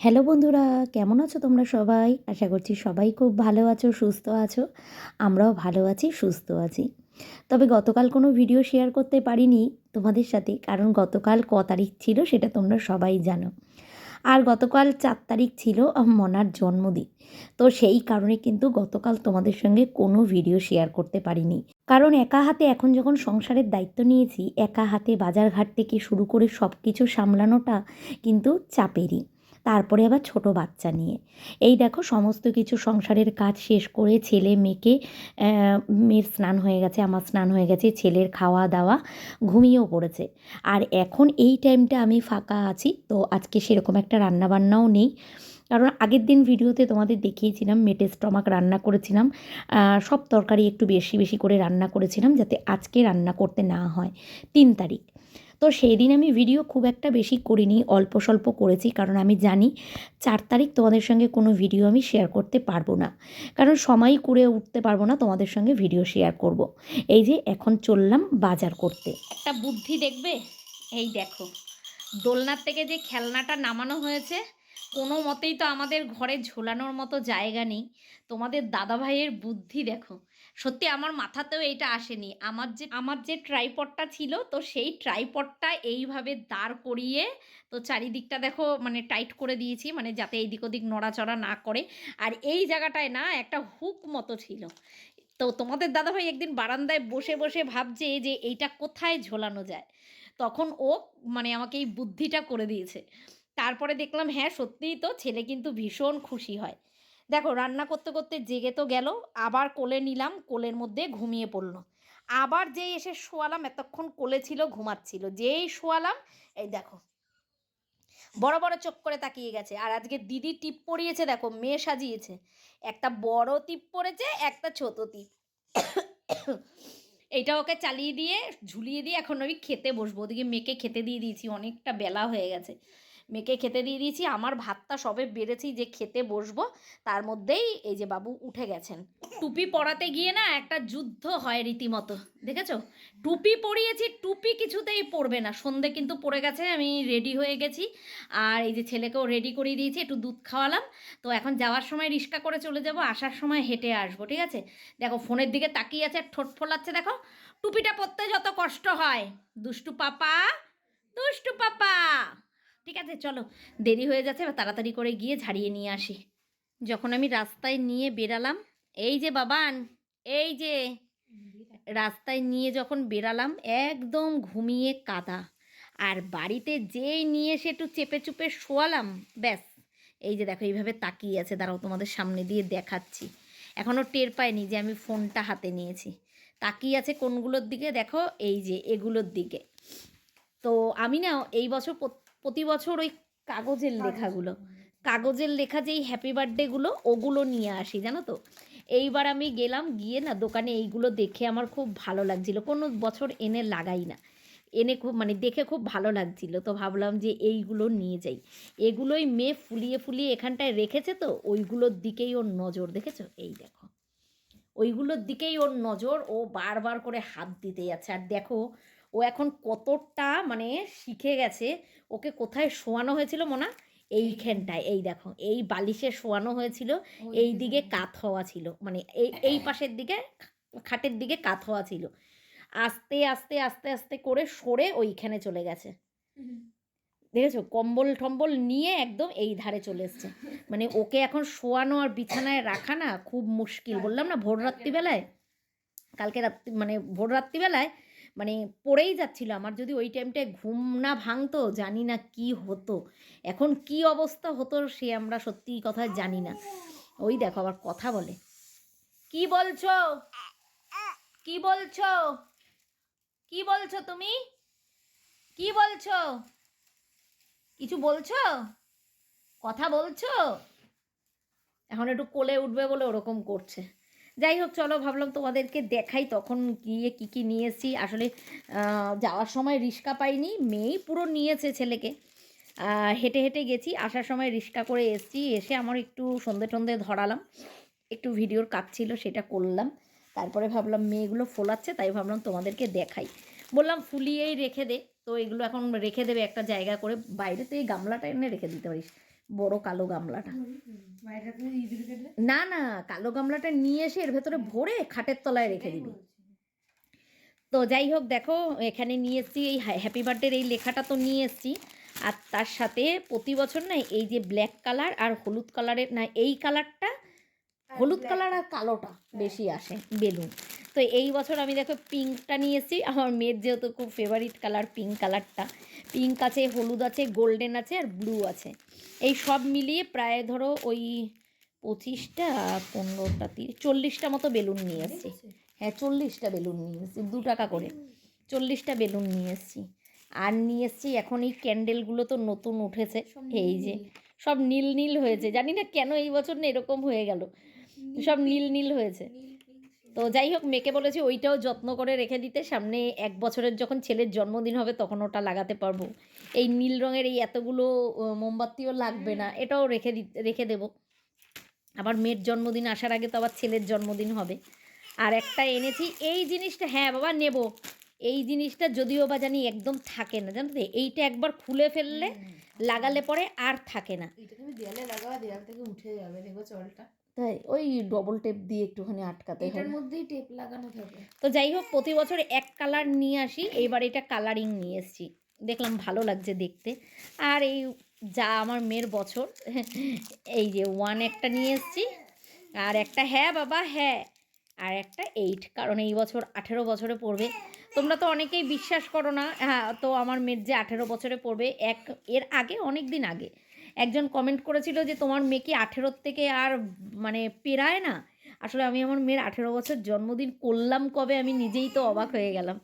Hello বন্ধুরা, কেমন আছো তোমরা সবাই? আশা করছি সবাই খুব ভালো আছো, সুস্থ আছো। আমরাও ভালো আছি, সুস্থ আছি। তবে গতকাল কোনো ভিডিও শেয়ার করতে পারিনি তোমাদের সাথে, কারণ গতকাল ক তারিখ ছিল সেটা তোমরা সবাই জানো। আর গতকাল চার তারিখ ছিল মনার জন্মদিন, তো সেই কারণে কিন্তু গতকাল তোমাদের সঙ্গে কোনো ভিডিও শেয়ার করতে পারিনি। কারণ একা হাতে এখন যখন সংসারের দায়িত্ব নিয়েছি, একা হাতে বাজারঘাট থেকে শুরু করে সব কিছু সামলানোটা কিন্তু চাপেরই। তারপরে আবার ছোট বাচ্চা নিয়ে। এই দেখো, সমস্ত কিছু সংসারের কাজ শেষ করে ছেলে মেয়েকে মেয়ের স্নান হয়ে গেছে, আমার স্নান হয়ে গেছে, ছেলের খাওয়া দাওয়া ঘুমিয়েও পড়েছে। আর এখন এই টাইমটা আমি ফাঁকা আছি, তো আজকে সেরকম একটা রান্নাবান্নাও নেই। কারণ আগের দিন ভিডিওতে তোমাদের দেখিয়েছিলাম, মেটে স্টমাক রান্না করেছিলাম সব তরকারি একটু বেশি বেশি করে রান্না করেছিলাম, যাতে আজকে রান্না করতে না হয়। তিন তারিখ। তো সেই দিন আমি ভিডিও খুব একটা বেশি করিনি, অল্প স্বল্প করেছি, কারণ আমি জানি চার তারিখ তোমাদের সঙ্গে কোনো ভিডিও আমি শেয়ার করতে পারব না। কারণ সময় করে উঠতে পারব না, তোমাদের সঙ্গে ভিডিও শেয়ার করব। এই যে এখন চললাম বাজার করতে। একটা বুদ্ধি দেখবে? এই দেখো, দোলনার থেকে যে খেলনাটা নামানো হয়েছে, কোনো মতেই তো আমাদের ঘরে ঝোলানোর মতো জায়গা নেই। তোমাদের দাদা ভাইয়ের বুদ্ধি দেখো সত্যি আমার মাথাতেও এটা আসেনি। আমার যে আমার যে ট্রাইপডটা ছিল, তো সেই ট্রাইপডটা এইভাবে দাঁড় করিয়ে, তো চারিদিকটা দেখো মানে টাইট করে দিয়েছি মানে যাতে এইদিক ওদিক নড়াচড়া না করে। আর এই জায়গাটায় না একটা হুক মতো ছিল। তো তোমাদের দাদাভাই একদিন বারান্দায় বসে বসে ভাবছে যে এইটা কোথায় ঝোলানো যায়। তখন ও মানে আমাকে এই বুদ্ধিটা করে দিয়েছে। তারপরে দেখলাম হ্যাঁ সত্যিই তো ছেলে কিন্তু ভীষণ খুশি হয়। দেখো, রান্না করতে করতে জেগে তো গেল, আবার কোলে নিলাম, কোলের মধ্যে ঘুমিয়ে পড়ল। আবার যেই এসে শোয়ালাম, এতক্ষণ কোলে ছিল, ঘুমাচ্ছিল। যেই শোয়ালাম, এই দেখো, বড় বড় চোখ করে তাকিয়ে গেছে। আর আজকে দিদি টিপ পরিয়েছে, দেখো, মেয়ে সাজিয়েছে। একটা বড় টিপ পরেছে, একটা ছোট টিপ। এইটা ওকে চালিয়ে দিয়ে, ঝুলিয়ে দিয়ে এখন ওই খেতে বসবো। ওদিকে মেয়েকে খেতে দিয়ে দিয়েছি, অনেকটা বেলা হয়ে গেছে। মেয়েকে খেতে দিয়ে দিয়েছি, আমার ভাতটা সবে বেড়েছি যে খেতে বসবো, তার মধ্যেই এই যে বাবু উঠে গেছেন। টুপি পরাতে গিয়ে না একটা যুদ্ধ হয় রীতিমতো, দেখেছ? টুপি পরিয়েছি, টুপি কিছুতেই পরবে না। সন্ধে কিন্তু পড়ে গেছে, আমি রেডি হয়ে গেছি। আর এই যে ছেলেকেও রেডি করিয়ে দিয়েছি, একটু দুধ খাওয়ালাম। তো এখন যাওয়ার সময় রিক্সা করে চলে যাব, আসার সময় হেঁটে আসব, ঠিক আছে? দেখো, ফোনের দিকে তাকিয়ে আছে, ঠোঁট ফোলাচ্ছে, দেখো। টুপিটা পরতে যত কষ্ট হয়। দুষ্টু পাপা দুষ্টু পাপা! ঠিক আছে, চলো। দেরি হয়ে যাচ্ছে, এবার তাড়াতাড়ি করে গিয়ে ঝাড়িয়ে নিয়ে আসি। যখন আমি রাস্তায় নিয়ে বেরালাম এই যে বাবান, এই যে। রাস্তায় নিয়ে যখন বেরালাম একদম ঘুমিয়ে কাদা। আর বাড়িতে যেই নিয়ে এসে একটু চেপে চুপে শোয়ালাম, ব্যাস। এই যে দেখো, এইভাবে তাকিয়ে আছে। দাঁড়াও, তোমাদের সামনে দিয়ে দেখাচ্ছি। এখনও টের পায়নি যে আমি ফোনটা হাতে নিয়েছি। তাকিয়ে আছে কোনগুলোর দিকে? দেখো, এই যে এগুলোর দিকে। তো আমি না, এই বছর প্রতি বছর ওই কাগজের লেখাগুলো। কাগজের লেখা যেই হ্যাপি বার্থডেগুলো ওগুলো নিয়ে আসি জানো তো? এইবার আমি গেলাম গিয়ে না দোকানে এইগুলো দেখে আমার খুব ভালো লাগছিল। কোনো বছর এনে লাগাই না। এনে খুব মানে দেখে খুব ভালো লাগছিল। তো ভাবলাম যে এইগুলো নিয়ে যাই। এগুলোই মেয়ে ফুলিয়ে ফুলিয়ে এখানটায় রেখেছে তো ওইগুলোর দিকেই ওর নজর দেখেছ? এই দেখো। ওইগুলোর দিকেই ওর নজর ও বারবার করে হাত দিতে যাচ্ছে। আর দেখো ও এখন কতটা মানে শিখে গেছে ওকে কোথায় শোয়ানো হয়েছিল মোনা? এইখানটায় এই দেখো এই বালিশে শোয়ানো হয়েছিল এই দিকে কাত হওয়া ছিল মানে এই এই পাশের দিকে খাটের দিকে কাত হওয়া ছিল। আস্তে আস্তে আস্তে আস্তে করে সরে ওইখানে চলে গেছে। দেখেছ? কম্বল টম্বল নিয়ে একদম এই ধারে চলে এসছে। মানে ওকে এখন শোয়ানো আর বিছানায় রাখা না খুব মুশকিল। বললাম না ভোর রাত্রিবেলায়? কালকে রাত্রি মানে ভোর রাত্রিবেলায় মানে পড়েই যাচ্ছিল। আমার যদি ওই টাইমটায় ঘুম না ভাঙতো, জানি না কি হতো। এখন কি অবস্থা হতো সে আমরা সত্যি কথা জানি না। ওই দেখো আবার কথা বলে। কি বলছো? কি বলছো? কি বলছো তুমি? কি বলছো? কিছু বলছো? কথা বলছো? এখন একটু কোলে উঠবে বলে ওরকম করছে। যাই হোক, চলো ভাবলাম তোমাদেরকে দেখাই তখন গিয়ে কী কী নিয়েছি আসলে যাওয়ার সময় রিক্সা পাইনি, মেয়েই পুরো নিয়েছে ছেলেকে। হেঁটে হেঁটে গেছি, আসার সময় রিক্সা করে এসছি, এসে আমার একটু সন্ধে টন্ধে ধরালাম। একটু ভিডিওর কাজ ছিল, সেটা করলাম। তারপরে ভাবলাম মেয়েগুলো ফোলাচ্ছে, তাই ভাবলাম তোমাদেরকে দেখাই। বললাম, ফুলিয়েই রেখে দে। তো এগুলো এখন রেখে দেবে একটা জায়গা করে। বাইরে তো এই গামলাটা এনে রেখে দিতে পারিস। বড় কালো গামলাটা। না না কালো গামলাটা নিয়ে এসে এর ভেতরে ভরে খাটের তলায় রেখে দিবি। তো যাই হোক দেখো এখানে নিয়ে এসেছি এই হ্যাপি বার্থডের এই লেখাটা তো নিয়ে এসেছি। আর তার সাথে প্রতি বছর না এই যে ব্ল্যাক কালার আর হলুদ কালারের না এই কালারটা হলুদ কালার আর কালোটা বেশি আসে বেলুন। তো এই বছর আমি দেখো পিঙ্কটা নিয়ে এসেছি আমার মেয়ের যেহেতু খুব ফেভারিট কালার পিঙ্ক কালারটা পিঙ্ক আছে হলুদ আছে গোল্ডেন আছে আর ব্লু আছে। এই সব মিলিয়ে প্রায় ধরো ওই পঁচিশটা পনেরোটা তিরিশ চল্লিশটা মতো বেলুন নিয়ে এসেছি। হ্যাঁ চল্লিশটা বেলুন নিয়ে এসেছি দু টাকা করে। চল্লিশটা বেলুন নিয়ে এসেছি। আর নিয়ে এসেছি এখন এই ক্যান্ডেলগুলো তো নতুন উঠেছে। এই যে সব নীল নীল হয়েছে। জানি না কেন এই বছর না এরকম হয়ে গেল। সব নীল নীল হয়েছে। তো যাই হোক মেয়েকে বলেছি ওইটাও যত্ন করে রেখে দিতে। সামনে এক বছরের যখন ছেলের জন্মদিন হবে তখন ওটা লাগাতে পারব। এই নীল রঙের এই এতগুলো মোমবাতিও লাগবে না। এটাও রেখে দি রেখে দেবো। আবার মেয়ের জন্মদিন আসার আগে তো আবার ছেলের জন্মদিন হবে। আর একটা এনেছি এই জিনিসটা হ্যাঁ বাবা নেব। এই জিনিসটা যদিও বা জানি একদম থাকে না। জানো তো এইটা একবার খুলে ফেললে লাগালে পরে আর থাকে না। এটা তুমি দেয়ালে লাগাও দেয়াল থেকে উঠে যাবে দেখো চলটা। তাই? ওই ডবল টেপ দিয়ে একটুখানি আটকাতে এটার মধ্যেই টেপ লাগানো থাকে তো যাই হোক প্রতি বছর এক কালার নিয়ে আসি। এইবার এটা কালারিং নিয়ে এসেছি। দেখলাম ভালো লাগছে দেখতে। আর এই যা আমার মেয়ের বছর এই যে ওয়ান একটা নিয়ে এসেছি। আর একটা হ্যাঁ বাবা হ্যাঁ। আর একটা এইট কারণ এই বছর আঠেরো বছরে পড়বে। তোমরা তো অনেকেই বিশ্বাস করো না হ্যাঁ তো আমার মেয়ের যে আঠেরো বছরে পড়বে এক এর আগে অনেক দিন আগে। একজন কমেন্ট করেছিল যে, তোমার মেয়ে কি আঠেরোর থেকে আর মানে পেরায় না? আসলে আমি আমার মেয়ের আঠেরো বছর জন্মদিন করলাম কবে আমি নিজেই তো অবাক হয়ে গেলাম।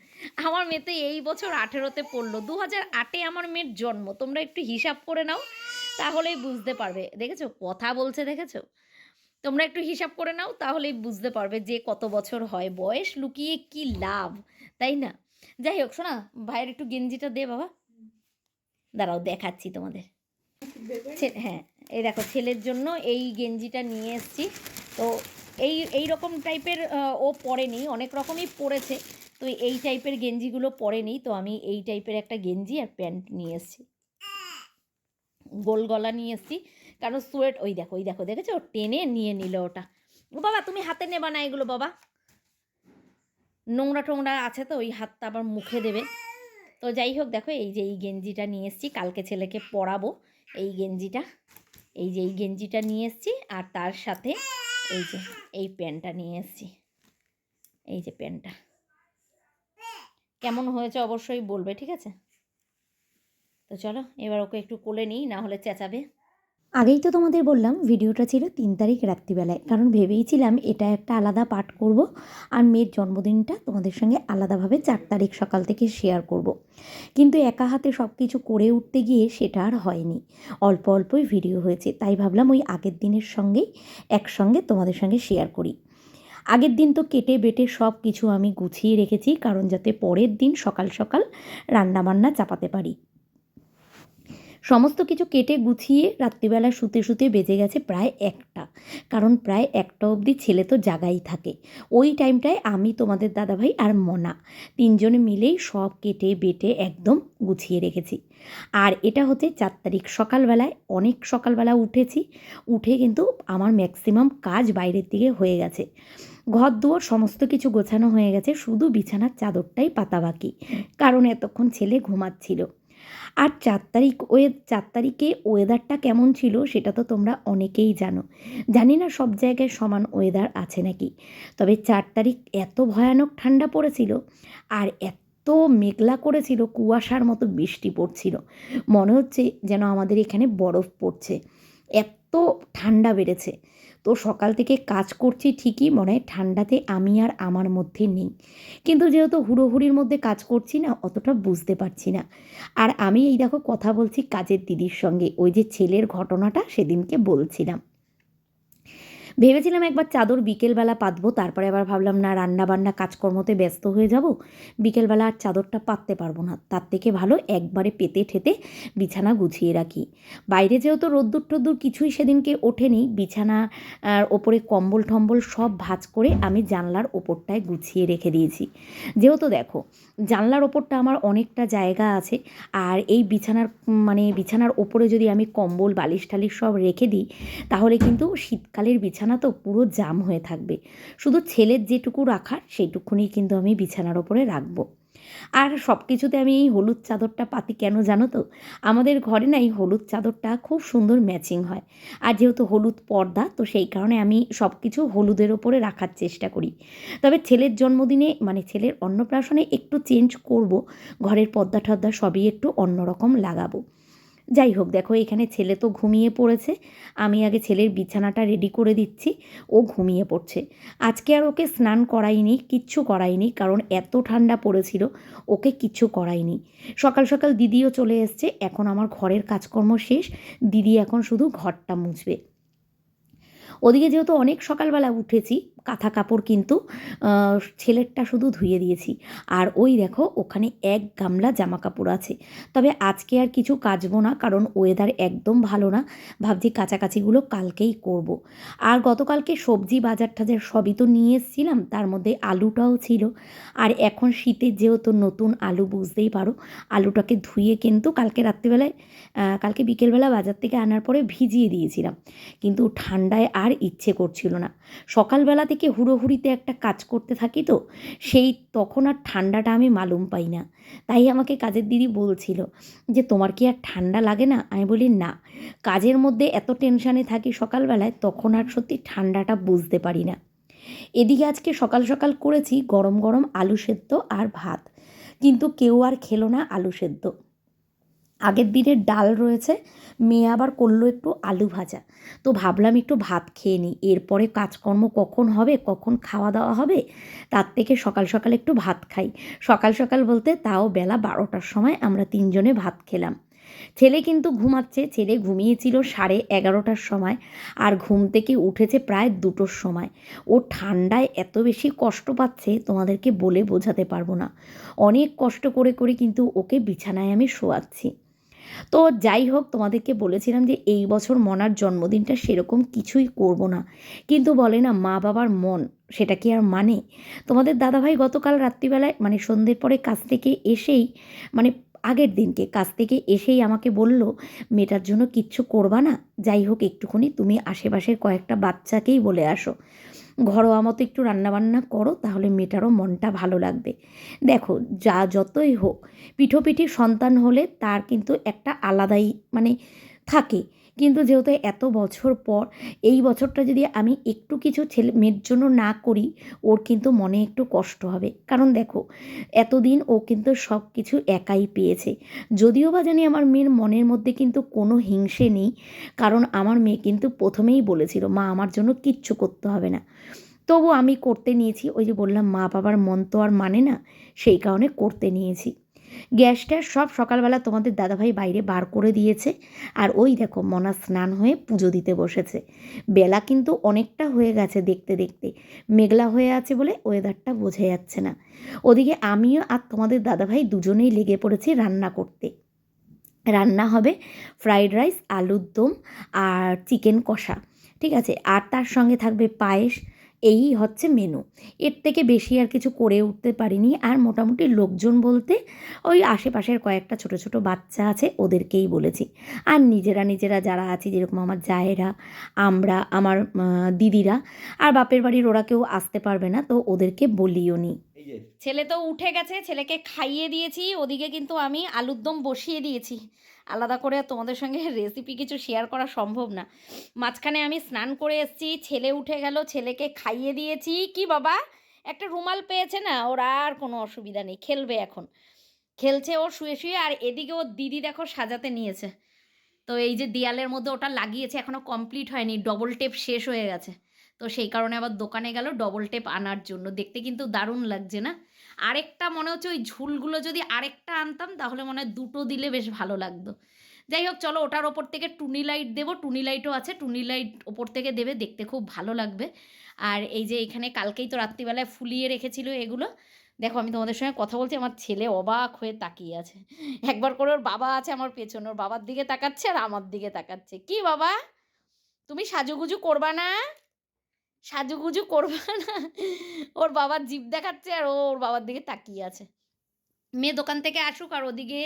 আমার মেয়ে তো এই বছর আঠেরোতে পড়ল। দু হাজার আটে আমার মেয়ের জন্ম। তোমরা একটু হিসাব করে নাও, তাহলেই বুঝতে পারবে। দেখেছ? কথা বলছে, দেখেছ? তোমরা একটু হিসাব করে নাও, তাহলেই বুঝতে পারবে যে কত বছর হয়। বয়স লুকিয়ে কি লাভ, তাই না? যাই হোক, শোনা, ভাইয়ের একটু গেঞ্জিটা দে বাবা। দাঁড়াও, দেখাচ্ছি তোমাদের। হ্যাঁ এই দেখো ছেলের জন্য এই গেঞ্জিটা নিয়ে এসেছি। তো এই এই রকম টাইপের ও পরেনি অনেক রকমই পরেছে। তো এই টাইপের গেঞ্জিগুলো পরেনি তো আমি এই টাইপের একটা গেঞ্জি আর প্যান্ট নিয়ে এসেছি। গোল গলা নিয়ে এসেছি, কারণ সোয়েট, ওই দেখো ওই দেখো, দেখেছ? টেনে নিয়ে নিল ওটা। ও বাবা, তুমি হাতে নেবা না এগুলো বাবা। নোংরা টোংরা আছে তো, ওই হাতটা আবার মুখে দেবে। তো যাই হোক, দেখো এই যে এই গেঞ্জিটা নিয়ে এসেছি, কালকে ছেলেকে পরাবো। এই গেঞ্জিটা, এই যে এই গেঞ্জিটা নিয়ে এসেছি আর তার সাথে এই যে এই প্যান্টটা নিয়ে এসেছি। এই যে প্যান্টটা। কেমন হয়েছে অবশ্যই বলবে, ঠিক আছে? তো চলো এবার ওকে একটু কোলে নিই, না হলে চেঁচাবে। আগেই তো তোমাদের বললাম, ভিডিওটা ছিল তিন তারিখ রাত্রিবেলায়। কারণ ভেবেইছিলাম এটা একটা আলাদা পাঠ করব আর মেয়ের জন্মদিনটা তোমাদের সঙ্গে আলাদাভাবে চার তারিখ সকাল থেকে শেয়ার করব। কিন্তু একা হাতে সব কিছু করে উঠতে গিয়ে সেটা আর হয়নি। অল্প অল্পই ভিডিও হয়েছে, তাই ভাবলাম ওই আগের দিনের সঙ্গেই একসঙ্গে তোমাদের সঙ্গে শেয়ার করি। আগের দিন তো কেটে বেটে সব কিছু আমি গুছিয়ে রেখেছি, কারণ যাতে পরের দিন সকাল সকাল রান্নাবান্না চাপাতে পারি। সমস্ত কিছু কেটে গুছিয়ে রাত্রিবেলা শুতে শুতে বেজে গেছে প্রায় একটা। কারণ প্রায় একটা অবধি ছেলে তো জাগাই থাকে। ওই টাইমটায় আমি, তোমাদের দাদাভাই আর মনা তিনজনে মিলেই সব কেটে বেটে একদম গুছিয়ে রেখেছি। আর এটা হচ্ছে চার তারিখ সকালবেলায়। অনেক সকালবেলা উঠেছি। উঠে কিন্তু আমার ম্যাক্সিমাম কাজ বাইরের দিকে হয়ে গেছে। ঘর দুয়ার সমস্ত কিছু গোছানো হয়ে গেছে। শুধু বিছানার চাদরটাই পাতা বাকি। কারণ এতক্ষণ ছেলে ঘুমাচ্ছিল। আর চার তারিখ ওয়ে, চার তারিখে ওয়েদারটা কেমন ছিল সেটা তো তোমরা অনেকেই জানো। জানি না সব জায়গায় সমান ওয়েদার আছে নাকি। তবে চার তারিখ এত ভয়ানক ঠান্ডা পড়েছিল আর এত মেঘলা করেছিল, কুয়াশার মতো বৃষ্টি পড়ছিল। মনে হচ্ছে যেন আমাদের এখানে বরফ পড়ছে। এত ঠান্ডা বেড়েছে। তো সকাল থেকে কাজ করছি ঠিকই, মনে হয় ঠান্ডাতে আমি আর আমার মধ্যে নেই। কিন্তু যেহেতু হুড়োহুড়ির মধ্যে কাজ করছি না, অতটা বুঝতে পারছি না। আর আমি এই দেখো কথা বলছি কাজের দিদির সঙ্গে, ওই যে ছেলের ঘটনাটা সেদিনকে বলছিলাম। ভেবেছিলাম একবার চাদর বিকেলবেলা পাতবো, তারপরে আবার ভাবলাম, না রান্না বান্না কাজকর্মতে ব্যস্ত হয়ে যাব। বিকেলবেলা আর চাদরটা পাততে পারব না। তার থেকে ভালো একবারে পেতে ঠেতে বিছানা গুছিয়ে রাখি। বাইরে যেহেতু রোদ্দুর টোদ্দুর কিছুই সেদিনকে ওঠেনি, বিছানা ওপরে কম্বল টম্বল সব ভাঁজ করে আমি জানলার ওপরটায় গুছিয়ে রেখে দিয়েছি। যেহেতু দেখো, জানলার ওপরটা আমার অনেকটা জায়গা আছে, আর এই বিছানার মানে বিছানার ওপরে যদি আমি কম্বল বালিশ টালিশ সব রেখে দিই, তাহলে কিন্তু শীতকালের বিছানা তো পুরো জাম হয়ে থাকবে। শুধু ছেলের যেটুকু রাখার, সেইটুকুনি কিন্তু আমি বিছানার ওপরে রাখব। আর সব কিছুতে আমি এই হলুদ চাদরটা পাতি কেন জানো তো? আমাদের ঘরে না এই হলুদ চাদরটা খুব সুন্দর ম্যাচিং হয়। আর যেহেতু হলুদ পর্দা, তো সেই কারণে আমি সব কিছু হলুদের ওপরে রাখার চেষ্টা করি। তবে ছেলের জন্মদিনে মানে ছেলের অন্নপ্রাশনে একটু চেঞ্জ করব, ঘরের পর্দা টর্দা সবই একটু অন্যরকম লাগাবো। যাই হোক, দেখো এখানে ছেলে তো ঘুমিয়ে পড়েছে। আমি আগে ছেলের বিছানাটা রেডি করে দিচ্ছি, ও ঘুমিয়ে পড়ছে। আজকে আর ওকে স্নান করাইনি, কিচ্ছু করাইনি, কারণ এত ঠান্ডা পড়েছিল, ওকে কিচ্ছু করাইনি। সকাল সকাল দিদিও চলে এসছে, এখন আমার ঘরের কাজকর্ম শেষ, দিদি এখন শুধু ঘরটা মুছবে। ওদিকে যেহেতু অনেক সকালবেলা উঠেছি কাঁথা কাপড় কিন্তু ছেলেরটা শুধু ধুয়ে দিয়েছি। আর ওই দেখো, ওখানে এক গামলা জামা কাপড় আছে। তবে আজকে আর কিছু কাচবো না, কারণ ওয়েদার একদম ভালো না। ভাবছি কাছাকাছিগুলো কালকেই করব। আর গতকালকে সবজি বাজার টাজার সবই তো নিয়ে এসেছিলাম, তার মধ্যে আলুটাও ছিল। আর এখন শীতের যেহেতু নতুন আলু, বুঝতেই পারো, আলুটাকে ধুয়ে কিন্তু কালকে রাত্রিবেলায় কালকে বিকেলবেলা বাজার থেকে আনার পরে ভিজিয়ে দিয়েছিলাম। কিন্তু ঠান্ডায় আর ইচ্ছে করছিল না। সকালবেলা থেকে হুড়োহুড়িতে একটা কাজ করতে থাকি তো, সেই তখন আর ঠান্ডাটা আমি মালুম পাই না। তাই আমাকে কাজের দিদি বলছিল যে, তোমার কি আর ঠান্ডা লাগে না? আমি বলি, না। কাজের মধ্যে এত টেনশানে থাকি সকালবেলায়, তখন আর সত্যি ঠান্ডাটা বুঝতে পারি না। এদিকে আজকে সকাল সকাল করেছি গরম গরম আলু সেদ্ধ আর ভাত। কিন্তু কেউ আর খেলো না আলু সেদ্ধ। আগের দিনের ডাল রয়েছে, মেয়ে আবার করল একটু আলু ভাজা। তো ভাবলাম একটু ভাত খেয়ে নিই। এরপরে কাজকর্ম কখন হবে, কখন খাওয়া দাওয়া হবে, তার থেকে সকাল সকাল একটু ভাত খাই। সকাল সকাল বলতে তাও বেলা বারোটার সময় আমরা তিনজনে ভাত খেলাম। ছেলে কিন্তু ঘুমাচ্ছে, ছেলে ঘুমিয়েছিল সাড়ে এগারোটার সময় আর ঘুম থেকে উঠেছে প্রায় দুটোর সময়। ও ঠান্ডায় এত বেশি কষ্ট পাচ্ছে তোমাদেরকে বলে বোঝাতে পারব না। অনেক কষ্ট করে করে কিন্তু ওকে বিছানায় আমি শোয়াচ্ছি। তো যাই হোক, তোমাদেরকে বলেছিলাম যে এই বছর মনার জন্মদিনটা সেরকম কিছুই করব না। কিন্তু বলে না, মা বাবার মন, সেটা কি আর মানে? তোমাদের দাদাভাই গতকাল রাত্রিবেলায় মানে সন্ধ্যের পরে কাছ থেকে এসেই মানে আগের দিনকে কাছ থেকে এসেই আমাকে বলল, মেয়েটার জন্য কিচ্ছু করবা না। যাই হোক, একটুখানি তুমি আশেপাশের কয়েকটা বাচ্চাকেই বলে আসো। ঘরোয়া মতো একটু রান্নাবান্না করো, তাহলে মেয়েটারও মনটা ভালো লাগবে। দেখো, যা যতই হোক, পিঠোপিঠি সন্তান হলে তার কিন্তু একটা আলাদাই মানে থাকে। কিন্তু যেহেতু এত বছর পর, এই বছরটা যদি আমি একটু কিছু ছেলে মেয়ের জন্য না করি, ওর কিন্তু মনে একটু কষ্ট হবে। কারণ দেখো, এতদিন ও কিন্তু সব কিছু একাই পেয়েছে। যদিও বা জানি আমার মেয়ের মনের মধ্যে কিন্তু কোনো হিংসে নেই, কারণ আমার মেয়ে কিন্তু প্রথমেই বলেছিল, মা, আমার জন্য কিচ্ছু করতে হবে না। তবু আমি করতে নিয়েছি, ওই যে বললাম মা বাবার মন তো আর মানে না, সেই কারণে করতে নিয়েছি। গ্যাসটা সব সকালবেলা তোমাদের দাদাভাই বাইরে বার করে দিয়েছে। আর ওই দেখো মনা স্নান হয়ে পুজো দিতে বসেছে। বেলা কিন্তু অনেকটা হয়ে গেছে দেখতে দেখতে। মেঘলা হয়ে আছে বলে ওয়েদারটা বোঝা যাচ্ছে না। ওদিকে আমিও আর তোমাদের দাদাভাই দুজনেই লেগে পড়েছি রান্না করতে। রান্না হবে ফ্রাইড রাইস আলুর দম আর চিকেন কষা। ঠিক আছে? আর তার সঙ্গে থাকবে পায়েস এই হচ্ছে মেনু এর থেকে বেশি আর কিছু করে উঠতে পারিনি। আর মোটামুটি লোকজন বলতে ওই আশেপাশের কয়েকটা ছোট ছোট বাচ্চা আছে, ওদেরকেই বলেছি। আর নিজেরা নিজেরা যারা আছে, যেরকম আমার জায়েরা, আমরা, আমার দিদিরা, আর বাপের বাড়ির ওরা কেউ আসতে পারবে না, তো ওদেরকে বলিও নি ছেলে তো উঠে গেছে, ছেলেকে খাইয়ে দিয়েছি, ওদিকে কিন্তু আমি আলুর দম বসিয়ে দিয়েছি। আলাদা করে তোমাদের সঙ্গে রেসিপি কিছু শেয়ার করা সম্ভব না। মাঝখানে আমি স্নান করে এসেছি, ছেলে উঠে গেল, ছেলেকে খাইয়ে দিয়েছি। কি বাবা? একটা রুমাল পেয়েছে না, ওর আর কোনো অসুবিধা নেই, খেলবে এখন। খেলছে ও, শুয়ে শুয়ে, আর এদিকে ওর দিদি দেখো সাজাতে নিয়েছে। তো এই যে দেয়ালের মধ্যে ওটা লাগিয়েছে এখনও কমপ্লিট হয়নি ডবল টেপ শেষ হয়ে গেছে। তো সেই কারণে আবার দোকানে গেল ডবল টেপ আনার জন্য। দেখতে কিন্তু দারুণ লাগছে না? আরেকটা মনে হচ্ছে ওই ঝুলগুলো যদি আরেকটা আনতাম, তাহলে মনে হয় দুটো দিলে বেশ ভালো লাগতো। যাই হোক, চলো ওটার ওপর থেকে টুনি লাইট দেবো। টুনি লাইটও আছে, টুনি লাইট ওপর থেকে দেবে, দেখতে খুব ভালো লাগবে। আর এই যে এখানে কালকেই তো রাত্রিবেলায় ফুলিয়ে রেখেছিল এগুলো। দেখো, আমি তোমাদের সঙ্গে কথা বলছি, আমার ছেলে অবাক হয়ে তাকিয়ে আছে। একবার করে ওর বাবা আছে আমার পেছনে, ওর বাবার দিকে তাকাচ্ছে আর আমার দিকে তাকাচ্ছে। কি বাবা? তুমি সাজুগুজু করবা না? সাজুগুজু করবে না। ওর বাবার জিভ দেখাচ্ছে আর ওর বাবার দিকে তাকিয়ে আছে। মেয়ে দোকান থেকে আসুক আর ওদিকে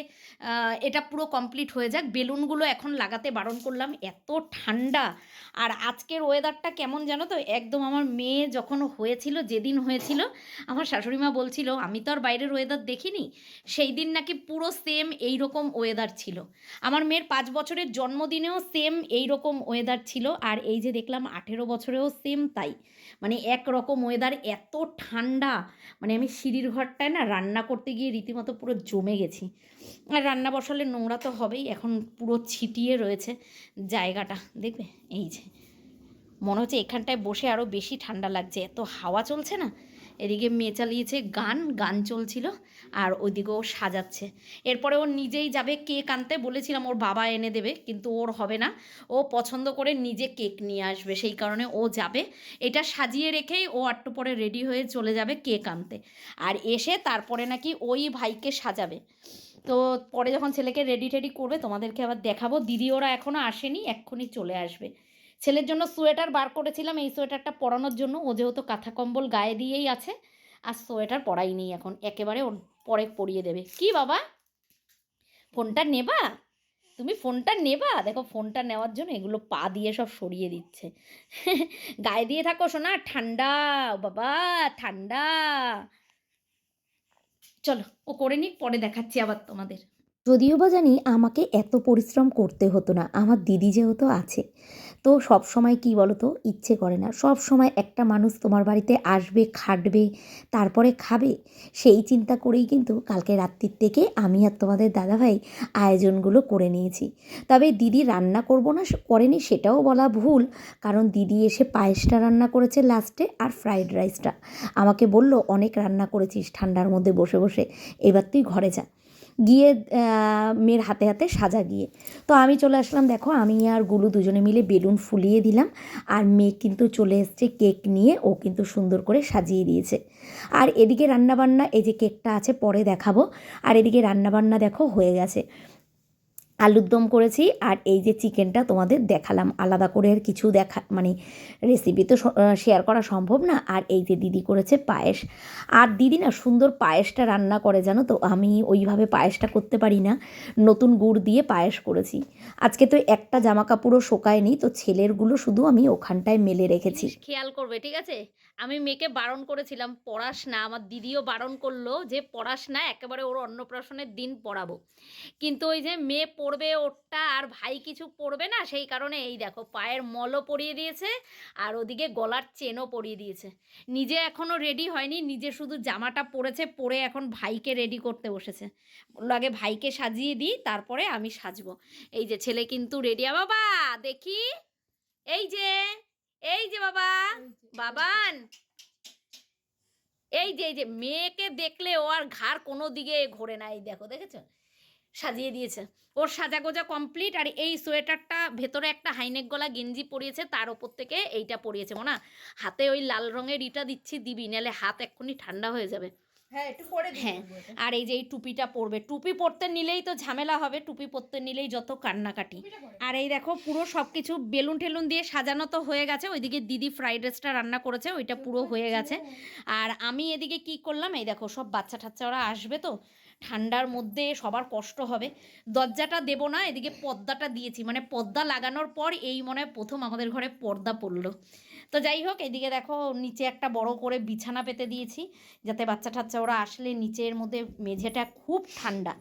এটা পুরো কমপ্লিট হয়ে যাক। বেলুনগুলো এখন লাগাতে বারণ করলাম, এত ঠান্ডা। আর আজকের ওয়েদারটা কেমন জানো তো? একদম আমার মেয়ে যখন হয়েছিল, যেদিন হয়েছিল, আমার শাশুড়ি মা বলছিল, আমি তো আর বাইরের ওয়েদার দেখিনি। সেই দিন নাকি পুরো সেম এই রকম ওয়েদার ছিল। আমার মেয়ের পাঁচ বছরের জন্মদিনেও সেম এই রকম ওয়েদার ছিল। আর এই যে দেখলাম, আঠেরো বছরেও সেম তাই। মানে একরকম ওয়েদার এত ঠান্ডা। মানে আমি সিঁড়ির ঘরটায় না রান্না করতে গিয়ে রীতিমতো পুরো জমে গেছি। আর রান্না বসালে নোংরা তো হবেই, এখন পুরো ছিটিয়ে রয়েছে জায়গাটা, দেখবে? এই যে, মনে হচ্ছে এখানটায় বসে আরও বেশি ঠান্ডা লাগছে, এত হাওয়া চলছে না? এদিকে মেয়ে চালিয়েছে গান গান চলছিল আর ওইদিকে ও সাজাচ্ছে। এরপরে ও নিজেই যাবে কেক আনতে, বলেছিলাম ওর বাবা এনে দেবে, কিন্তু ওর হবে না। ও পছন্দ করে নিজে কেক নিয়ে আসবে, সেই কারণে ও যাবে। এটা সাজিয়ে রেখেই ও একটু পরে রেডি হয়ে চলে যাবে কেক আনতে। আর এসে তারপরে নাকি ওই ভাইকে সাজাবে। তো পরে যখন ছেলেকে রেডি টেডি করবে, তোমাদেরকে আবার দেখাবো। দিদি ওরা এখনও আসেনি, এক্ষুনি চলে আসবে। ছেলের জন্য সোয়েটার বার করেছিলাম, এই সোয়েটারটা পরানোর জন্য। ও যেহেতু কাঁথা কম্বল গায়ে দিয়েই আছে, আর সোয়েটার পরাইনি এখন। একেবারে ওর পরে পরিয়ে দেবে। কি বাবা? ফোনটা নেবা? তুমি ফোনটা নেবা? দেখো, ফোনটা নেওয়ার জন্য এগুলো পা দিয়ে সব সরিয়ে দিচ্ছে। গায়ে দিয়ে থাকো শোনা ঠান্ডা বাবা, ঠান্ডা। চলো, ও করে নিক, পরে দেখাচ্ছি আবার তোমাদের। যদিও বা জানি আমাকে এত পরিশ্রম করতে হতো না, আমার দিদি যেহেতু আছে। তো সব সময় কি বলো তো ইচ্ছে করে না। সব সময় একটা মানুষ তোমার বাড়িতে আসবে, খাটবে, তারপরে খাবে, সেই চিন্তা করেই কিন্তু কালকে রাত্রির থেকে আমি আর তোমাদের দাদাভাই আয়োজনগুলো করে নিয়েছি। তবে দিদি রান্না করব না করেনি সেটাও বলা ভুল, কারণ দিদি এসে পায়েসটা রান্না করেছে লাস্টে আর ফ্রাইড রাইসটা। আমাকে বলল, অনেক রান্না করেছিস ঠান্ডার মধ্যে বসে বসে। এবার তুই ঘরে যা। গিয়ে মেয়ের হাতে হাতে সাজা গিয়ে। তো আমি চলে আসলাম, দেখো আমি আর গুলু দুজনে মিলে বেলুন ফুলিয়ে দিলাম আর মেয়ে কিন্তু চলে এসছে কেক নিয়ে, ও কিন্তু সুন্দর করে সাজিয়ে দিয়েছে। আর এদিকে রান্নাবান্না, এই যে কেকটা আছে পরে দেখাবো। আর এদিকে রান্নাবান্না দেখো হয়ে গেছে। আলুর দম করেছি আর এই যে চিকেনটা তোমাদের দেখালাম। আলাদা করে আর কিছু দেখা মানে রেসিপি তো শেয়ার করা সম্ভব না। আর এই যে দিদি করেছে পায়েস। আর দিদি না সুন্দর পায়েসটা রান্না করে, জানো তো? আমি ওইভাবে পায়েসটা করতে পারি না। নতুন গুড় দিয়ে পায়েস করেছি। আজকে তো একটা জামা কাপড়ও শোকায়নি, তো ছেলেরগুলো শুধু আমি ওখানটায় মেলে রেখেছি। খেয়াল করবে, ঠিক আছে? আমি মেয়েকে বারণ করেছিলাম, পড়াস না। আমার দিদিও বারণ করল যে, পড়াস না, একেবারে ওর অন্নপ্রাশনের দিন পড়াবো। কিন্তু ওই যে মেয়ে পড়বে ওরটা আর ভাই কিছু পড়বে না, সেই কারণে এই দেখো পায়ের মলও পরিয়ে দিয়েছে আর ওদিকে গলার চেনও পরিয়ে দিয়েছে। নিজে এখনও রেডি হয়নি, নিজে শুধু জামাটা পরেছে, পরে এখন ভাইকে রেডি করতে বসেছে। আগে ভাইকে সাজিয়ে দিই, তারপরে আমি সাজবো। এই যে ছেলে কিন্তু রেডি বাবা, দেখি। এই যে এই যে বাবা বাবান। এই যে এই যে মেয়েকে দেখলে ও আর ঘাড় কোনো দিকে ঘোরে না এই দেখো দেখেছ? সাজিয়ে দিয়েছে। ওর সাজা গোজা কমপ্লিট আর এই সোয়েটারটা ভেতরে একটা হাইনেক গলা গেঞ্জি পরিয়েছে তার ওপর থেকে এইটা পরিয়েছে মোনা। হাতে ওই লাল রঙের ইটা দিচ্ছি দিবি নাহলে হাত এক্ষুনি ঠান্ডা হয়ে যাবে। হ্যাঁ হ্যাঁ। আর এই যে এই টুপিটা পরবে টুপি পরতে নিলেই তো ঝামেলা হবে টুপি পরতে নিলেই যত কান্নাকাটি। আর এই দেখো পুরো সব কিছু বেলুন টেলুন দিয়ে সাজানো তো হয়ে গেছে ওইদিকে দিদি ফ্রাইড রাইসটা রান্না করেছে ওইটা পুরো হয়ে গেছে। আর আমি এদিকে কি করলাম এই দেখো সব বাচ্চা টাচ্চা ওরা আসবে তো ঠান্ডার মধ্যে সবার কষ্ট হবে। দরজাটা দেবো না, এদিকে পর্দাটা দিয়েছি। মানে পর্দা লাগানোর পর এই মনে হয় প্রথম আমাদের ঘরে পর্দা পড়ল। তো যাই হোক, এদিকে দেখো নিচে একটা বড় করে বিছানা পেতে দিয়েছি, যাতে বাচ্চা টাচ্চা ওরা আসলে নিচের মধ্যে মেঝেটা খুব ঠান্ডা।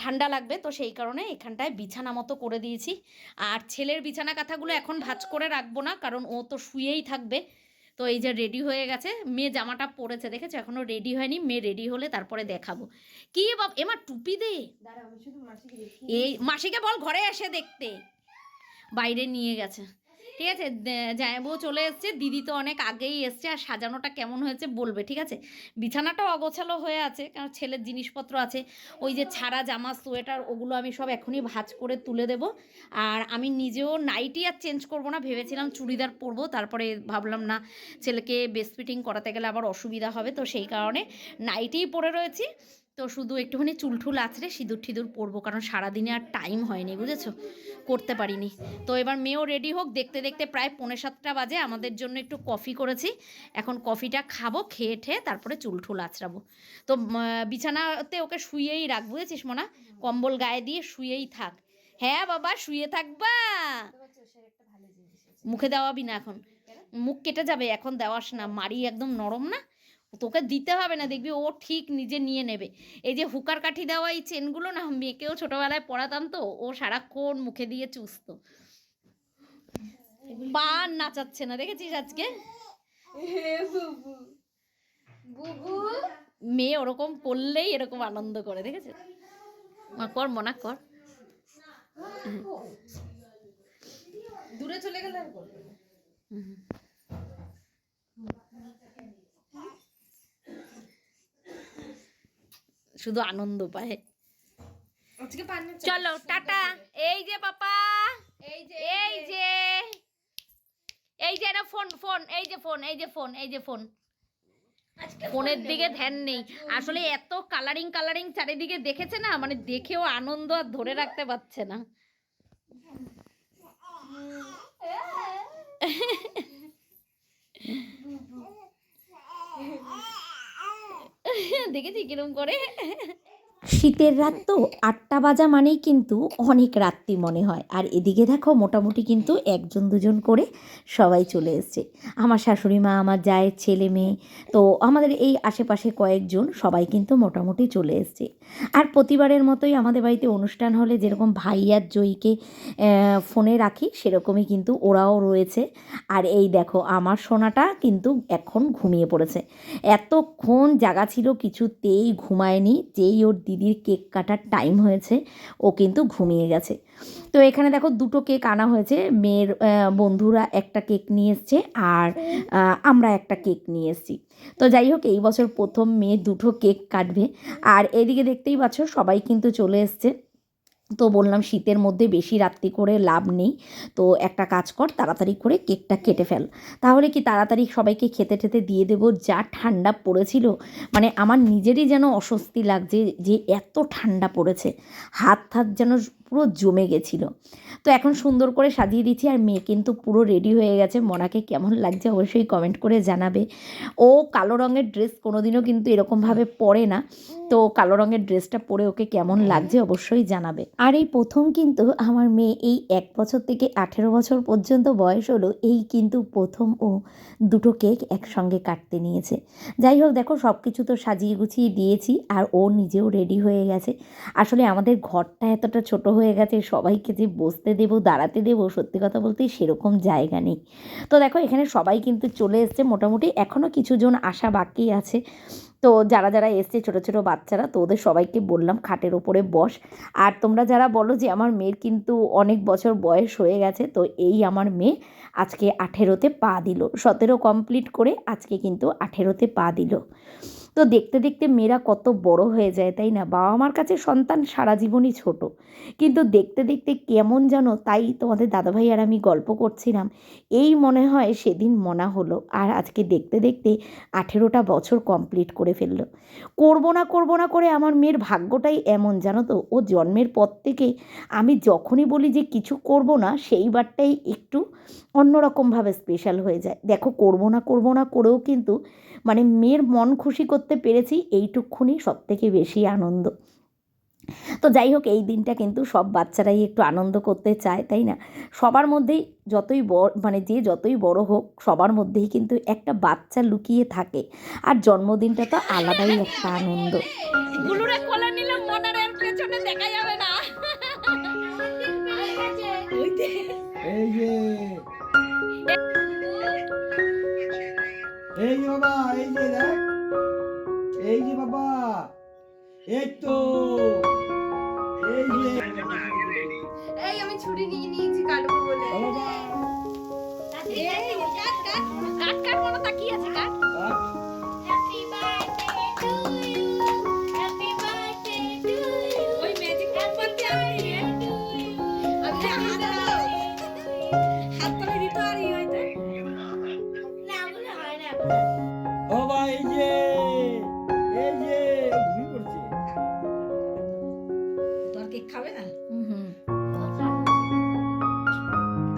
ঠান্ডা লাগবে তো সেই কারণে এখানটায় বিছানা মতো করে দিয়েছি। আর ছেলের বিছানা কাঁথাগুলো এখন ভাঁজ করে রাখব না, কারণ ও তো শুয়েই থাকবে। তো এই যে রেডি হয়ে গেছে মেয়ে জামাটা পরেছে দেখেছ? এখনও রেডি হয়নি মেয়ে রেডি হলে তারপরে দেখাবো। কি বাব এমা টুপি দে। এই মাসিকে বল ঘরে এসে দেখতে। বাইরে নিয়ে গেছে। ঠিক আছে? জামাইবাবু চলে এসছে। দিদি তো অনেক আগেই এসছে আর সাজানোটা কেমন হয়েছে বলবে, ঠিক আছে? বিছানাটাও অগোছালো হয়ে আছে, কারণ ছেলের জিনিসপত্র আছে। ওই যে ছাড়া জামা, সোয়েটার, ওগুলো আমি সব এখনই ভাজ করে তুলে দেব। আর আমি নিজেও নাইটি আর চেঞ্জ করব না, ভেবেছিলাম চুড়িদার পরবো। তারপরে ভাবলাম, না, ছেলেকে বেস্ট ফিটিং করাতে গেলে আবার অসুবিধা হবে। তো সেই কারণে নাইটিই পরে রয়েছি। তো শুধু একটুখানি চুলঠুল আছড়ে সিঁদুর ঠিদুর পরবো কারণ সারাদিনে আর টাইম হয়নি বুঝেছ? করতে পারিনি। তো এবার মেয়েও রেডি হোক দেখতে দেখতে প্রায় পৌনে সাতটা বাজে আমাদের জন্য একটু কফি করেছি। এখন কফিটা খাব খেয়ে ঠেয়ে তারপরে চুল ঠুল আঁচড়াবো তো বিছানাতে ওকে শুয়েই রাখ বুঝেছিস মোনা? কম্বল গায়ে দিয়ে শুয়েই থাক। হ্যাঁ বাবা শুয়ে থাকবা। মুখে দেওয়াবি না এখন। মুখ কেটে যাবে এখন দেওয়াস না। মারি একদম নরম না? তোকে দিতে হবে না দেখবি ও ঠিক নিজে নিয়ে নেবে। এই যে হুকার কাঠি দেওয়া এই চেনগুলো না মেয়েকেও ছোটবেলায় পড়াতাম তো ও সারাক্ষণ মুখে দিয়ে চুষতো। পা নাচাচ্ছে না দেখেছিস আজকে? মেয়ে ওরকম করলেই এরকম আনন্দ করে দেখেছে কর মনা কর। দূরে চলে গেলে আর করবে শুধু আনন্দ পায়। চলো টাটা। এই যে পাপা এই যে এই যে। এই যে না ফোন ফোন এই যে ফোন এই যে ফোন এই যে ফোন। ফোনের দিকে ধ্যান নেই। আসলে এত কালারিং কালারিং চারিদিকে দেখেছে না মানে দেখেও আনন্দ আর ধরে রাখতে পারছে না। দেখেছি কিরম করে। শীতের রাত তো আটটা বাজা মানেই কিন্তু অনেক রাত্রি মনে হয়। আর এদিকে দেখো মোটামুটি কিন্তু একজন দুজন করে সবাই চলে এসছে। আমার শাশুড়ি মা, আমার জায়ের ছেলে মেয়ে, তো আমাদের এই আশেপাশে কয়েকজন সবাই কিন্তু মোটামুটি চলে এসছে। আর প্রতিবারের মতোই আমাদের বাড়িতে অনুষ্ঠান হলে যেরকম ভাই আর জয়ীকে ফোনে রাখি, সেরকমই কিন্তু ওরাও রয়েছে। আর এই দেখো আমার সোনাটা কিন্তু এখন ঘুমিয়ে পড়েছে। এতক্ষণ জাগা ছিল, কিছুতেই ঘুমায়নি, যেই ওর দিদির কেক কাটার টাইম হয়েছে, ও কিন্তু ঘুমিয়ে গেছে। তো এখানে দেখো দুটো কেক আনা হয়েছে, মেয়ের বন্ধুরা একটা কেক নিয়ে এসছে আর আমরা একটা কেক নিয়ে এসছি। তো যাই হোক, এই বছর প্রথম মেয়ে দুটো কেক কাটবে। আর এদিকে দেখতেই পাচ্ছ সবাই কিন্তু চলে এসছে। তো বললাম শীতের মধ্যে বেশি রাত্রি করে লাভ নেই। তো একটা কাজ কর, তাড়াতাড়ি করে কেকটা কেটে ফেল। তাহলে কি তাড়াতাড়ি সবাইকে খেতে টেতে দিয়ে দেবো যা ঠান্ডা পড়েছিল? মানে আমার নিজেরই যেন অস্বস্তি লাগছে যে এত ঠান্ডা পড়েছে। হাত হাত যেন পুরো জমে গেছিল। তো এখন সুন্দর করে সাজিয়ে দিচ্ছি আর মেয়ে কিন্তু পুরো রেডি হয়ে গেছে। মনাকে কেমন লাগছে অবশ্যই কমেন্ট করে জানাবে। ও কালো রঙের ড্রেস কোনোদিনও কিন্তু এরকমভাবে পরে না। তো কালো রঙের ড্রেসটা পরে ওকে কেমন লাগছে অবশ্যই জানাবে। আর এই প্রথম কিন্তু আমার মেয়ে এই এক বছর থেকে আঠেরো বছর পর্যন্ত বয়স হলো এই কিন্তু প্রথম ও দুটো কেক একসঙ্গে কাটতে নিয়েছে। যাই হোক দেখো সব কিছু তো সাজিয়ে গুছিয়ে দিয়েছি আর ও নিজেও রেডি হয়ে গেছে। আসলে আমাদের ঘরটা এতটা ছোট হয়ে গেছে সবাইকে যে বসতে দেবো দাঁড়াতে দেবো সত্যি কথা বলতে সেরকম জায়গা নেই। তো দেখো এখানে সবাই কিন্তু চলে এসছে মোটামুটি এখনও কিছুজন আসা বাকি আছে। তো যারা যারা এসছে ছোটো ছোটো বাচ্চারা, তো ওদের সবাইকে বললাম, খাটের ওপরে বস। আর তোমরা যারা বলো যে আমার মেয়ের কিন্তু অনেক বছর বয়স হয়ে গেছে, তো এই আমার মেয়ে আজকে আঠেরোতে পা দিল। সতেরো কমপ্লিট করে আজকে কিন্তু আঠেরোতে পা দিল। তো দেখতে দেখতে মেয়েরা কত বড় হয়ে যায়, তাই না? বাবা মার কাছে সন্তান সারা জীবনই ছোট। কিন্তু দেখতে দেখতে কেমন যেন তাই তোমাদের দাদাভাই আর আমি গল্প করছিলাম। এই মনে হয় সেদিন মনা হলো আর আজকে দেখতে দেখতে আঠেরোটা বছর কমপ্লিট করে ফেলল। করব না করব না করে আমার মেয়ের ভাগ্যটাই এমন, জানো তো? ও জন্মের পর থেকে আমি যখনই বলি যে কিছু করব না সেইবারটাই একটু অন্যরকমভাবে স্পেশাল হয়ে যায়। দেখো, করব না করব না করেও কিন্তু মানে মেয়ের মন খুশি করতে পেরেছি এইটুকুনি সব থেকে বেশি আনন্দ। তো যাই হোক এই দিনটা কিন্তু সব বাচ্চারাই একটু আনন্দ করতে চায় তাই না? সবার মধ্যেই যতই বড় মানে যে যতই বড় হোক সবার মধ্যেই কিন্তু একটা বাচ্চা লুকিয়ে থাকে। আর জন্মদিনটা তো আলাদাই একটা আনন্দ। দেখা যাবে না। এই যে বাবা এই যে দেখ এই যে বাবা এই তো এই যে এই আমি ছুরি নিয়ে নিয়েছি কাটবো বলে কাট কাট কাট কাট মনে তাকিয়ে আছে কাট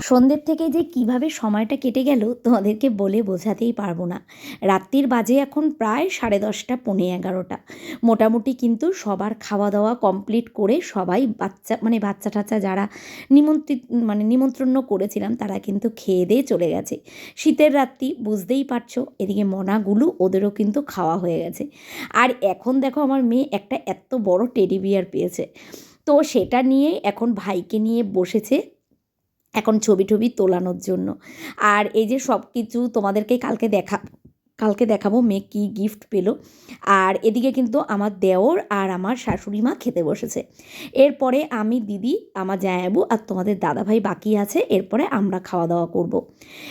সন্ধ্যের থেকে যে কীভাবে সময়টা কেটে গেল, তোমাদেরকে বলে বোঝাতেই পারব না। রাত্রির বাজে এখন প্রায় সাড়ে দশটা, পৌনে এগারোটা। মোটামুটি কিন্তু সবার খাওয়া দাওয়া কমপ্লিট করে সবাই বাচ্চা মানে বাচ্চা টাচ্চা যারা নিমন্ত্রিত মানে নিমন্ত্রণ করেছিলাম, তারা কিন্তু খেয়ে দিয়ে চলে গেছে। শীতের রাত্রি, বুঝতেই পারছ, এদিকে মনাগুলো ওদেরও কিন্তু খাওয়া হয়ে গেছে। আর এখন দেখো আমার মেয়ে একটা এত বড় টেডি বিয়ার পেয়েছে। তো সেটা নিয়ে এখন ভাইকে নিয়ে বসেছে এখন ছবি টবি তোলানোর জন্য। আর এই যে সব কিছু তোমাদেরকে কালকে দেখা, কালকে দেখাবো, মেয়ে কী গিফট পেল। আর এদিকে কিন্তু আমার দেওর আর আমার শাশুড়ি মা খেতে বসেছে। এরপরে আমি, দিদি, আমার জায়াবু আর তোমাদের দাদাভাই বাকি আছে। এরপরে আমরা খাওয়া দাওয়া করব।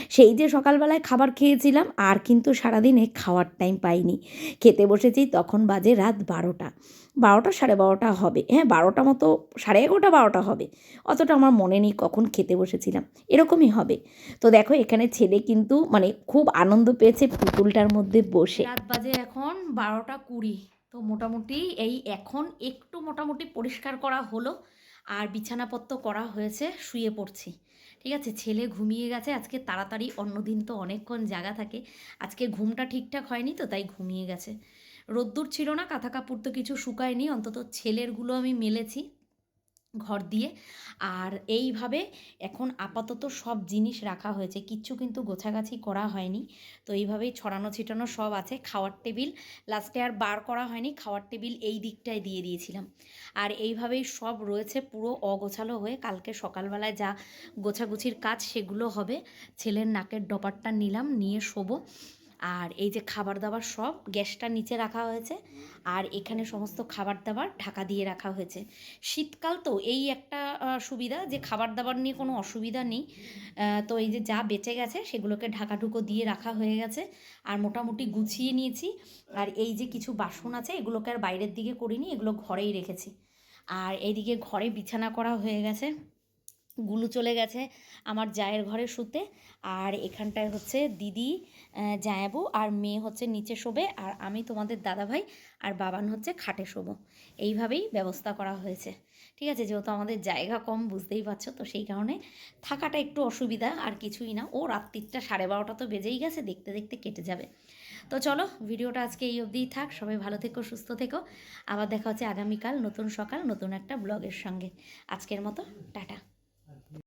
সেই যে সকালবেলায় খাবার খেয়েছিলাম, আর কিন্তু সারাদিনে খাওয়ার টাইম পাইনি। খেতে বসেছি তখন বাজে রাত বারোটা। বারোটা সাড়ে বারোটা হবে। হ্যাঁ বারোটা মতো, সাড়ে এগারোটা বারোটা হবে। অতটা আমার মনে নেই কখন খেতে বসেছিলাম। এরকমই হবে। তো দেখো, এখানে ছেলে কিন্তু মানে খুব আনন্দ পেয়েছে পুতুলটার মধ্যে বসে। রাত বাজে এখন বারোটা কুড়ি। তো মোটামুটি এই এখন একটু মোটামুটি পরিষ্কার করা হলো আর বিছানাপত্র করা হয়েছে, শুয়ে পড়ছি। ঠিক আছে, ছেলে ঘুমিয়ে গেছে। আজকে তাড়াতাড়ি অন্যদিন তো অনেকক্ষণ জায়গা থাকে। আজকে ঘুমটা ঠিকঠাক হয়নি তো, তাই ঘুমিয়ে গেছে। রোদ্দুর ছিল না কাঁথা কাপড় তো কিছু শুকায়নি, অন্তত ছেলেরগুলো আমি মেলেছি ঘর দিয়ে। আর এইভাবে এখন আপাতত সব জিনিস রাখা হয়েছে, কিচ্ছু কিন্তু গোছাগাছি করা হয়নি। তো এইভাবেই ছড়ানো ছিটানো সব আছে, খাওয়ার টেবিল, লাস্টে আর বার করা হয়নি, খাওয়ার টেবিল এই দিকটায় দিয়ে দিয়েছিলাম। আর এইভাবেই সব রয়েছে, পুরো অগোছালো হয়ে কালকে সকালবেলায় যা গোছাগুছির কাজ সেগুলো হবে, ছেলের নাকের ডপারটা নিলাম, নিয়ে শোবো। আর এই যে খাবার দাবার সব গ্যাসটা নিচে রাখা হয়েছে আর এখানে সমস্ত খাবার দাবার ঢাকা দিয়ে রাখা হয়েছে। শীতকাল তো এই একটা সুবিধা যে খাবার দাবার নিয়ে কোনো অসুবিধা নেই। তো এই যে যা বেঁচে গেছে সেগুলোকে ঢাকাঢুকো দিয়ে রাখা হয়ে গেছে আর মোটামুটি গুছিয়ে নিয়েছি। আর এই যে কিছু বাসন আছে এগুলোকে আর বাইরের দিকে করিনি, এগুলো ঘরেই রেখেছি। আর এইদিকে ঘরে বিছানা করা হয়ে গেছে। গুলু চলে গেছে আমার জায়ের ঘরে শুতে। আর এখানটায় হচ্ছে দিদি জায়াবু আর মেয়ে হচ্ছে নিচে শোবে আর আমি তোমাদের দাদাভাই আর বাবান হচ্ছে খাটে শোবো। এইভাবেই ব্যবস্থা করা হয়েছে। ঠিক আছে, যেহেতু আমাদের জায়গা কম, বুঝতেই পারছ, তো সেই কারণে থাকাটা একটু অসুবিধা আর কিছুই না। ও রাত্রিটা সাড়ে বারোটা তো বেজেই গেছে, দেখতে দেখতে কেটে যাবে। তো চলো, ভিডিওটা আজকে এই অবধিই থাক। সবাই ভালো থেকো, সুস্থ থেকো। আবার দেখা হচ্ছে আগামীকাল নতুন সকাল, নতুন একটা ব্লগের সঙ্গে। আজকের মতো, টাটা।